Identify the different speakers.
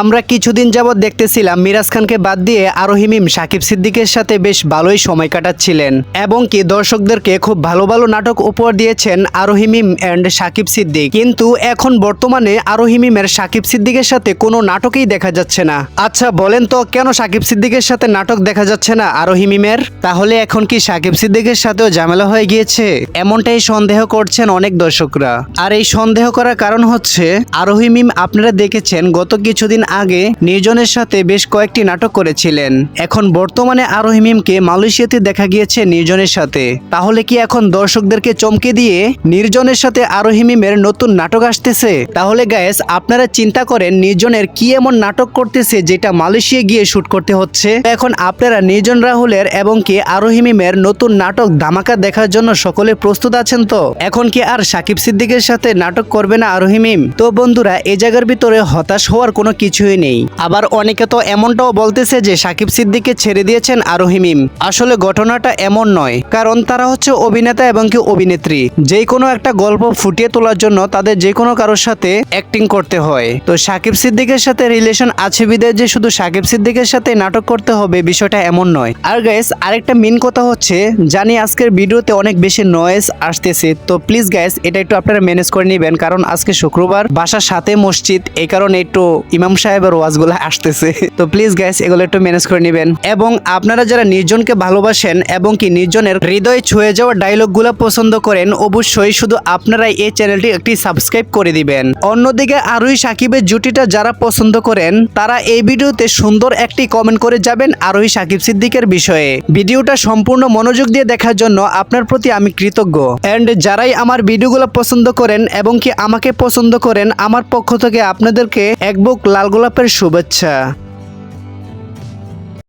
Speaker 1: আমরা কিছুদিন যাবৎ দেখতেছিলাম মিরাজ খানকে বাদ দিয়ে আরোহী মিম সাকিব সিদ্দিকের সাথে বেশ ভালোই সময় কাটাচ্ছিলেন। এবং কি দর্শকদেরকে খুব ভালো ভালো নাটক উপহার দিয়েছেন আরোহী মিম অ্যান্ড সাকিব সিদ্দিক। কিন্তু এখন বর্তমানে আরোহী মিমের সাকিব সিদ্দিকের সাথে কোনো নাটকেই দেখা যাচ্ছে না। আচ্ছা বলেন তো, কেন সাকিব সিদ্দিকের সাথে নাটক দেখা যাচ্ছে না আরোহী মিমের তাহলে এখন কি সাকিব সিদ্দিকের সাথেও ঝামেলা হয়ে গিয়েছে? এমনটাই সন্দেহ করছেন অনেক দর্শকরা। আর এই সন্দেহ করার কারণ হচ্ছে আরোহী মিম আপনারা দেখেছেন, গত কিছুদিন আগে নির্জনের সাথে বেশ কয়েকটি নাটক করেছিলেন। এখন বর্তমানে আরোহী মিমকে মালয়েশিয়াতে দেখা গিয়েছে নির্জনের সাথে। তাহলে কি এখন দর্শকদেরকে চমকে দিয়ে নির্জনের সাথে আরোহী মিমের নতুন নাটক আসতেছে? তাহলে গায়েস আপনারা চিন্তা করেন নির্জনের কি এমন নাটক করতেছে যেটা মালয়েশিয়া গিয়ে শুট করতে হচ্ছে? এখন আপনারা নির্জন রাহুলের এবং কি আরোহী মিমের নতুন নাটক ধামাকা দেখার জন্য সকলে প্রস্তুত আছেন তো? এখন কি আর সাকিব সিদ্দিকের সাথে নাটক করবে না আরোহী মিম তো বন্ধুরা এই জায়গার ভিতরে হতাশ হওয়ার কোনো কিছুই নেই। আবার অনেকে তো এমনটাও বলতেছে যে সাকিব সিদ্দিককে ছেড়ে দিয়েছেন আরোহী মিম। আসলে ঘটনাটা এমন নয়, কারণ তারা হচ্ছে অভিনেতা এবং কি অভিনেত্রী। যে কোনো একটা গল্প ফুটিয়ে তোলার জন্য তাদের যে কোনো কারোর সাথে অ্যাক্টিং করতে হয়। তো সাকিব সিদ্দিকের সাথে রিলেশন আছে বিদায় যে শুধু সাকিব সিদ্দিকের সাথে নাটক করতে হবে বিষয়টা এমন নয়। আর গাইস আরেকটা মেন কথা হচ্ছে, জানি আজকের ভিডিওতে অনেক বেশি নয়েজ আসতেছে, তো প্লিজ গাইস এটা একটু আপনারা ম্যানেজ করে নেবেন, কারণ আজকে শুক্রবার, বাসার সাথে মসজিদ এই কারণে একটু ইমাম সাহেবের ওয়াজগুলো আসতেছে। তো প্লিজ গাইস এগুলো একটু ম্যানেজ করে নেবেন। এবং আপনারা যারা নির্জনকে ভালোবাসেন এবং কি নির্জনের হৃদয় ছুঁয়ে যাওয়া ডায়লগগুলো পছন্দ করেন, অবশ্যই শুধু আপনারাই এই চ্যানেলটি একটি সাবস্ক্রাইব করে দিবেন। অন্যদিকে আরোহী সাকিবের জুটিটা যারা পছন্দ করেন, তারা এই ভিডিওতে সুন্দর একটি কমেন্ট করে যাবেন আরোহী সাকিব সিদ্দিকের বিষয়ে। ভিডিওটা সম্পূর্ণ মনোযোগ দিয়ে দেখার জন্য আপনার প্রতি আমি কৃতজ্ঞ। এন্ড যারাই আমার ভিডিওগুলো পছন্দ করেন এবং কি আমাকে পছন্দ করেন, আমার পক্ষ থেকে আপনাদেরকে এক বুক লাল গোলাপের শুভেচ্ছা।